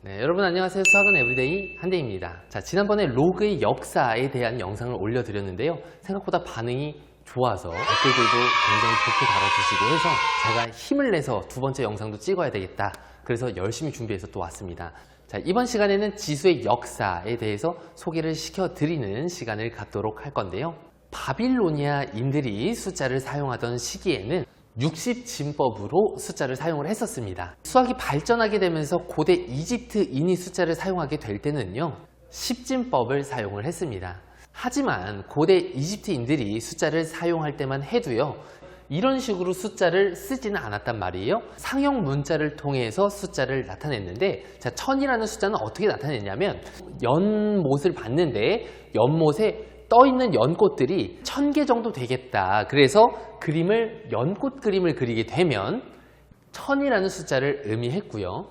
네, 여러분 안녕하세요. 수학은 에브리데이 한대입니다. 자, 지난번에 로그의 역사에 대한 영상을 올려드렸는데요. 생각보다 반응이 좋아서 댓글들도 굉장히 좋게 달아주시고 해서 제가 힘을 내서 두 번째 영상도 찍어야 되겠다. 그래서 열심히 준비해서 또 왔습니다. 자, 이번 시간에는 지수의 역사에 대해서 소개를 시켜드리는 시간을 갖도록 할 건데요. 바빌로니아인들이 숫자를 사용하던 시기에는 60진법으로 숫자를 사용을 했었습니다. 수학이 발전하게 되면서 고대 이집트인이 숫자를 사용하게 될 때는요, 10진법을 사용을 했습니다. 하지만 고대 이집트인들이 숫자를 사용할 때만 해도요, 이런 식으로 숫자를 쓰지는 않았단 말이에요. 상형 문자를 통해서 숫자를 나타냈는데, 자, 천이라는 숫자는 어떻게 나타냈냐면, 연못을 봤는데, 연못에 떠 있는 연꽃들이 천 개 정도 되겠다. 그래서 그림을 연꽃 그림을 그리게 되면 천이라는 숫자를 의미했고요.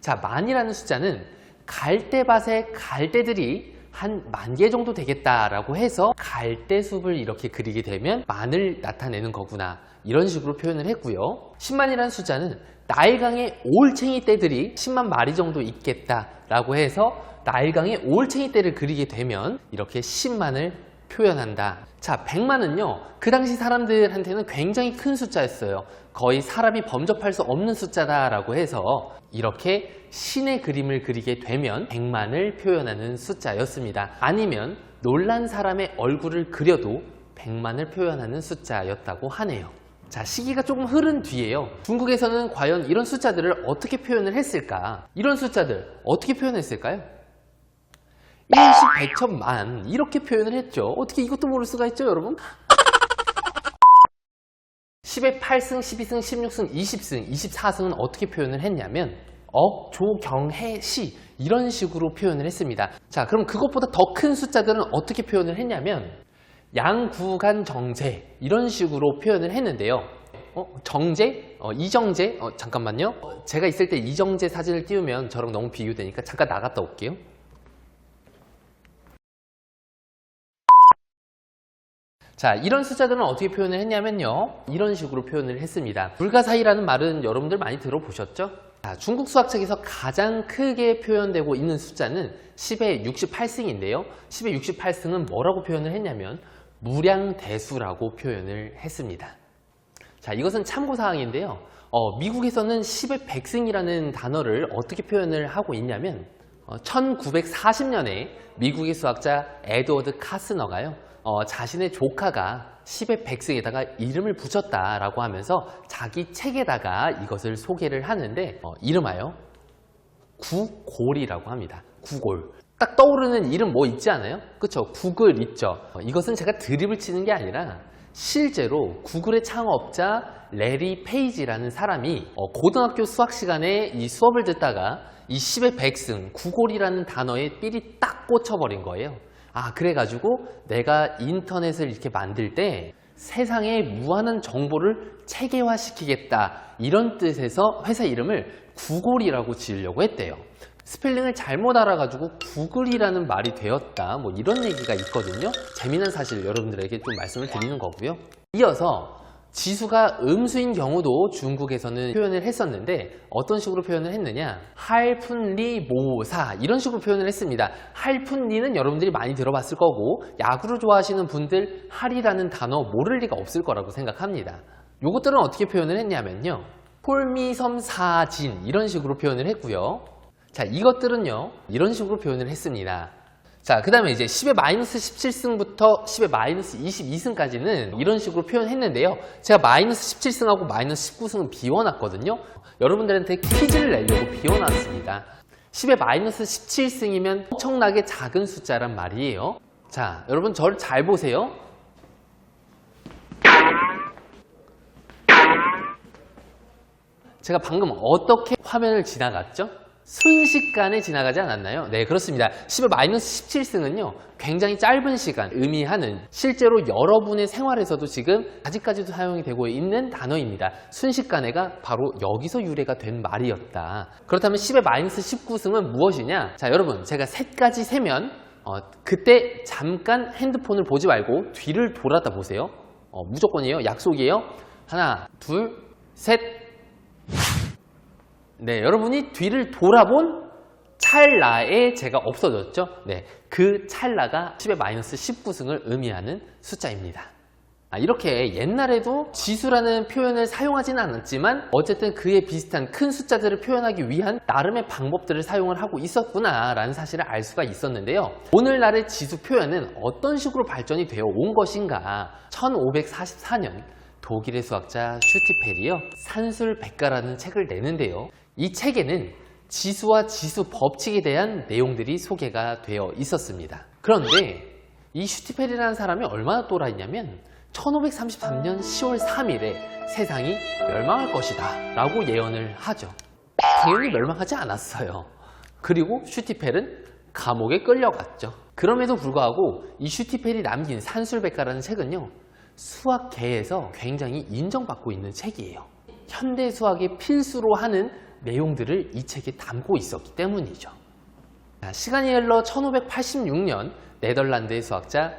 자, 만이라는 숫자는 갈대밭의 갈대들이 한 만 개 정도 되겠다라고 해서 갈대숲을 이렇게 그리게 되면 만을 나타내는 거구나. 이런 식으로 표현을 했고요. 10만이라는 숫자는 나일강의 올챙이 떼들이 10만 마리 정도 있겠다라고 해서 나일강의 올챙이 떼를 그리게 되면 이렇게 10만을 표현한다. 자, 100만은요, 그 당시 사람들한테는 굉장히 큰 숫자였어요. 거의 사람이 범접할 수 없는 숫자다라고 해서 이렇게 신의 그림을 그리게 되면 100만을 표현하는 숫자였습니다. 아니면 놀란 사람의 얼굴을 그려도 100만을 표현하는 숫자였다고 하네요. 자, 시기가 조금 흐른 뒤에요. 중국에서는 과연 이런 숫자들을 어떻게 표현을 했을까? 이런 숫자들 어떻게 표현했을까요? 1십, 100천, 만 이렇게 표현을 했죠. 어떻게 이것도 모를 수가 있죠, 여러분? 10의 8승, 12승, 16승, 20승, 24승은 어떻게 표현을 했냐면 억, 조, 경, 해, 시 이런 식으로 표현을 했습니다. 자, 그럼 그것보다 더 큰 숫자들은 어떻게 표현을 했냐면 양구간 정제 이런 식으로 표현을 했는데요. 어, 정제? 어, 이정제? 어, 잠깐만요. 어, 제가 있을 때 이정제 사진을 띄우면 저랑 너무 비교되니까 잠깐 나갔다 올게요. 자, 이런 숫자들은 어떻게 표현을 했냐면요. 이런 식으로 표현을 했습니다. 불가사의라는 말은 여러분들 많이 들어보셨죠? 자, 중국 수학책에서 가장 크게 표현되고 있는 숫자는 10의 68승인데요. 10의 68승은 뭐라고 표현을 했냐면 무량대수라고 표현을 했습니다. 자, 이것은 참고사항인데요. 어, 미국에서는 10의 100승이라는 단어를 어떻게 표현을 하고 있냐면 어, 1940년에 미국의 수학자 에드워드 카스너가요. 어, 자신의 조카가 10의 100승에다가 이름을 붙였다라고 하면서 자기 책에다가 이것을 소개를 하는데 어, 이름하여 구골이라고 합니다. 구골. 딱 떠오르는 이름 뭐 있지 않아요? 그쵸? 구글 있죠. 어, 이것은 제가 드립을 치는 게 아니라 실제로 구글의 창업자 레리 페이지라는 사람이 어, 고등학교 수학 시간에 이 수업을 듣다가 이 10의 100승, 구골이라는 단어에 삘이 딱 꽂혀버린 거예요. 아, 그래가지고 내가 인터넷을 이렇게 만들 때 세상에 무한한 정보를 체계화시키겠다. 이런 뜻에서 회사 이름을 구글이라고 지으려고 했대요. 스펠링을 잘못 알아가지고 구글이라는 말이 되었다. 뭐 이런 얘기가 있거든요. 재미난 사실 여러분들에게 좀 말씀을 드리는 거고요. 이어서 지수가 음수인 경우도 중국에서는 표현을 했었는데 어떤 식으로 표현을 했느냐 할푼리 모사 이런 식으로 표현을 했습니다 할푼리는 여러분들이 많이 들어봤을 거고 야구를 좋아하시는 분들 할이라는 단어 모를 리가 없을 거라고 생각합니다 요것들은 어떻게 표현을 했냐면요 폴미섬 사진 이런 식으로 표현을 했고요 자 이것들은요 이런 식으로 표현을 했습니다 자, 그 다음에 이제 10의 마이너스 17승부터 10의 마이너스 22승까지는 이런 식으로 표현했는데요. 제가 마이너스 17승하고 마이너스 19승은 비워놨거든요. 여러분들한테 퀴즈를 내려고 비워놨습니다. 10의 마이너스 17승이면 엄청나게 작은 숫자란 말이에요. 자, 여러분 저를 잘 보세요. 제가 방금 어떻게 화면을 지나갔죠? 순식간에 지나가지 않았나요? 네, 그렇습니다. 10의 마이너스 17승은요, 굉장히 짧은 시간 의미하는 실제로 여러분의 생활에서도 지금 아직까지도 사용이 되고 있는 단어입니다. 순식간에가 바로 여기서 유래가 된 말이었다. 그렇다면 10의 마이너스 19승은 무엇이냐? 자, 여러분, 제가 셋까지 세면, 어, 그때 잠깐 핸드폰을 보지 말고 뒤를 돌아다 보세요. 어, 무조건이에요. 약속이에요. 하나, 둘, 셋. 네, 여러분이 뒤를 돌아본 찰나에 제가 없어졌죠. 네, 그 찰나가 10의 마이너스 19승을 의미하는 숫자입니다. 아, 이렇게 옛날에도 지수라는 표현을 사용하지는 않았지만 어쨌든 그에 비슷한 큰 숫자들을 표현하기 위한 나름의 방법들을 사용을 하고 있었구나 라는 사실을 알 수가 있었는데요. 오늘날의 지수 표현은 어떤 식으로 발전이 되어 온 것인가? 1544년 독일의 수학자 슈티페리어 산술백가라는 책을 내는데요. 이 책에는 지수와 지수 법칙에 대한 내용들이 소개가 되어 있었습니다. 그런데 이 슈티페리라는 사람이 얼마나 또라이냐면 1533년 10월 3일에 세상이 멸망할 것이다 라고 예언을 하죠. 당연히 멸망하지 않았어요. 그리고 슈티펠은 감옥에 끌려갔죠. 그럼에도 불구하고 이 슈티펠이 남긴 산술백가라는 책은요. 수학계에서 굉장히 인정받고 있는 책이에요. 현대 수학의 필수로 하는 내용들을 이 책에 담고 있었기 때문이죠. 자, 시간이 흘러 1586년 네덜란드의 수학자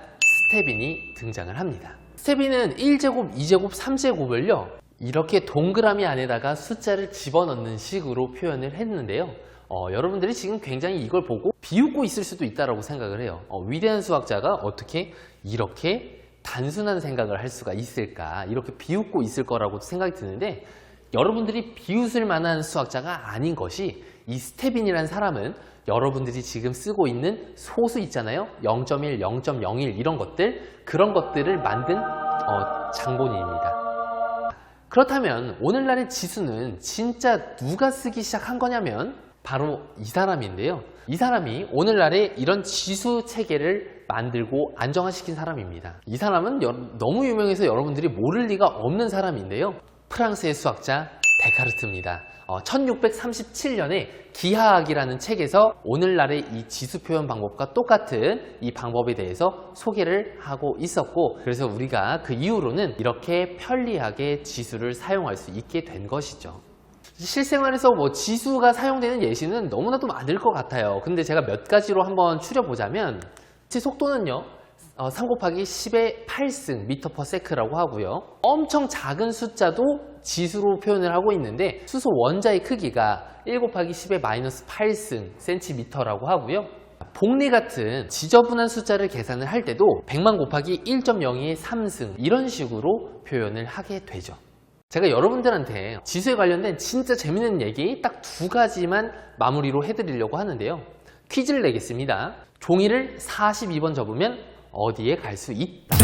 스테빈이 등장을 합니다. 스테빈은 1제곱, 2제곱, 3제곱을요 이렇게 동그라미 안에다가 숫자를 집어넣는 식으로 표현을 했는데요. 어, 여러분들이 지금 굉장히 이걸 보고 비웃고 있을 수도 있다고 생각을 해요. 어, 위대한 수학자가 어떻게 이렇게 단순한 생각을 할 수가 있을까? 이렇게 비웃고 있을 거라고 생각이 드는데 여러분들이 비웃을 만한 수학자가 아닌 것이 이 스테빈이라는 사람은 여러분들이 지금 쓰고 있는 소수 있잖아요. 0.1, 0.01 이런 것들 그런 것들을 만든 어, 장본인입니다. 그렇다면 오늘날의 지수는 진짜 누가 쓰기 시작한 거냐면 바로 이 사람인데요. 이 사람이 오늘날의 이런 지수 체계를 만들고 안정화시킨 사람입니다. 이 사람은 여- 너무 유명해서 여러분들이 모를 리가 없는 사람인데요. 프랑스의 수학자 데카르트입니다. 1637년에 기하학이라는 책에서 오늘날의 이 지수 표현 방법과 똑같은 이 방법에 대해서 소개를 하고 있었고 그래서 우리가 그 이후로는 이렇게 편리하게 지수를 사용할 수 있게 된 것이죠. 실생활에서 뭐 지수가 사용되는 예시는 너무나도 많을 것 같아요. 근데 제가 몇 가지로 한번 추려보자면 제 속도는요. 3 곱하기 10의 8승 미터 퍼 세크라고 하고요. 엄청 작은 숫자도 지수로 표현을 하고 있는데 수소 원자의 크기가 1 곱하기 10의 마이너스 8승 센티미터라고 하고요. 복리 같은 지저분한 숫자를 계산을 할 때도 100만 곱하기 1.02의 3승 이런 식으로 표현을 하게 되죠. 제가 여러분들한테 지수에 관련된 진짜 재밌는 얘기 딱 두 가지만 마무리로 해드리려고 하는데요. 퀴즈를 내겠습니다. 종이를 42번 접으면 어디에 갈 수 있다.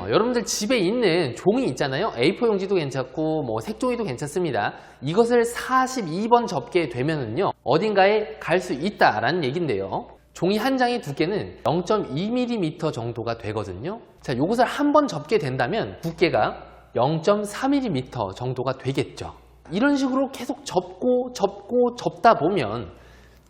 어, 여러분들 집에 있는 종이 있잖아요. A4 용지도 괜찮고 뭐 색종이도 괜찮습니다. 이것을 42번 접게 되면은요 어딘가에 갈 수 있다라는 얘긴데요. 종이 한 장의 두께는 0.2mm 정도가 되거든요. 자, 이것을 한 번 접게 된다면 두께가 0.3mm 정도가 되겠죠. 이런 식으로 계속 접고 접고 접다 보면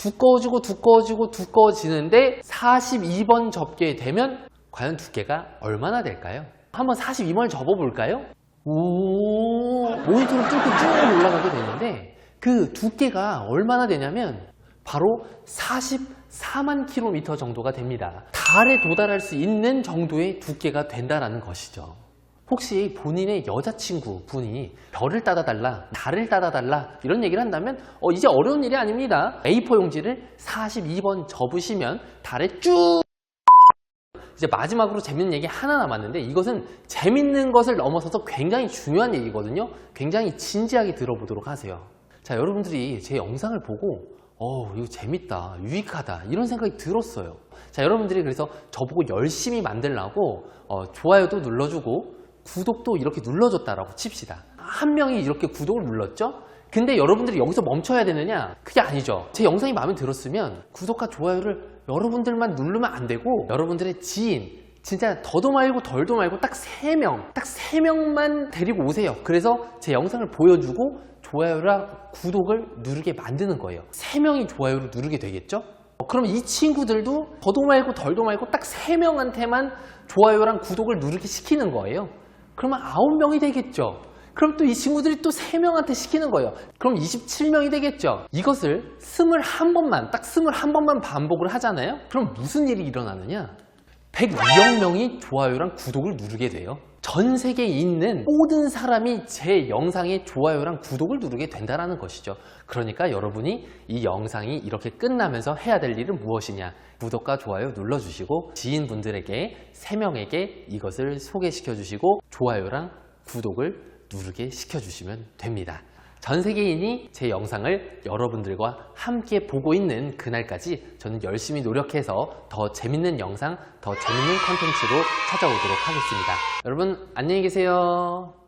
두꺼워지고 두꺼워지고 두꺼워지는데 42번 접게 되면 과연 두께가 얼마나 될까요? 한번 42번을 접어볼까요? 오, 모니터를 뚫고 쭉 올라가게 되는데 그 두께가 얼마나 되냐면 바로 44만 킬로미터 정도가 됩니다. 달에 도달할 수 있는 정도의 두께가 된다는 것이죠. 혹시 본인의 여자친구 분이 별을 따다 달라, 달을 따다 달라 이런 얘기를 한다면 어, 이제 어려운 일이 아닙니다. A4 용지를 42번 접으시면 달에 쭉 이제 마지막으로 재밌는 얘기 하나 남았는데 이것은 재밌는 것을 넘어서서 굉장히 중요한 얘기거든요. 굉장히 진지하게 들어보도록 하세요. 자, 여러분들이 제 영상을 보고 어, 이거 재밌다, 유익하다 이런 생각이 들었어요. 자, 여러분들이 그래서 저보고 열심히 만들라고 어, 좋아요도 눌러주고 구독도 이렇게 눌러줬다라고 칩시다. 한 명이 이렇게 구독을 눌렀죠? 근데 여러분들이 여기서 멈춰야 되느냐? 그게 아니죠. 제 영상이 마음에 들었으면 구독과 좋아요를 여러분들만 누르면 안 되고 여러분들의 지인, 진짜 더도 말고 덜도 말고 딱 세명딱 세명만 데리고 오세요. 그래서 제 영상을 보여주고 좋아요랑 구독을 누르게 만드는 거예요. 세명이 좋아요를 누르게 되겠죠? 어, 그럼 이 친구들도 더도 말고 덜도 말고 딱 세명한테만 좋아요랑 구독을 누르게 시키는 거예요. 그러면 아홉 명이 되겠죠. 그럼 또 이 친구들이 또 세명한테 시키는 거예요. 그럼 27명이 되겠죠. 이것을 21번만, 딱 21번만 반복을 하잖아요. 그럼 무슨 일이 일어나느냐? 102억 명이 좋아요랑 구독을 누르게 돼요. 전 세계에 있는 모든 사람이 제 영상에 좋아요랑 구독을 누르게 된다는 것이죠. 그러니까 여러분이 이 영상이 이렇게 끝나면서 해야 될 일은 무엇이냐? 구독과 좋아요 눌러주시고 지인분들에게 3명에게 이것을 소개시켜 주시고 좋아요랑 구독을 누르게 시켜주시면 됩니다. 전 세계인이 제 영상을 여러분들과 함께 보고 있는 그날까지 저는 열심히 노력해서 더 재밌는 영상, 더 재밌는 컨텐츠로 찾아오도록 하겠습니다. 여러분, 안녕히 계세요.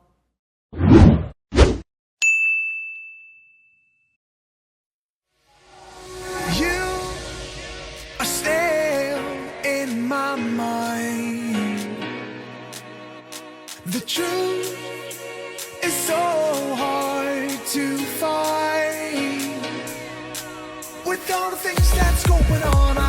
Things that's going on,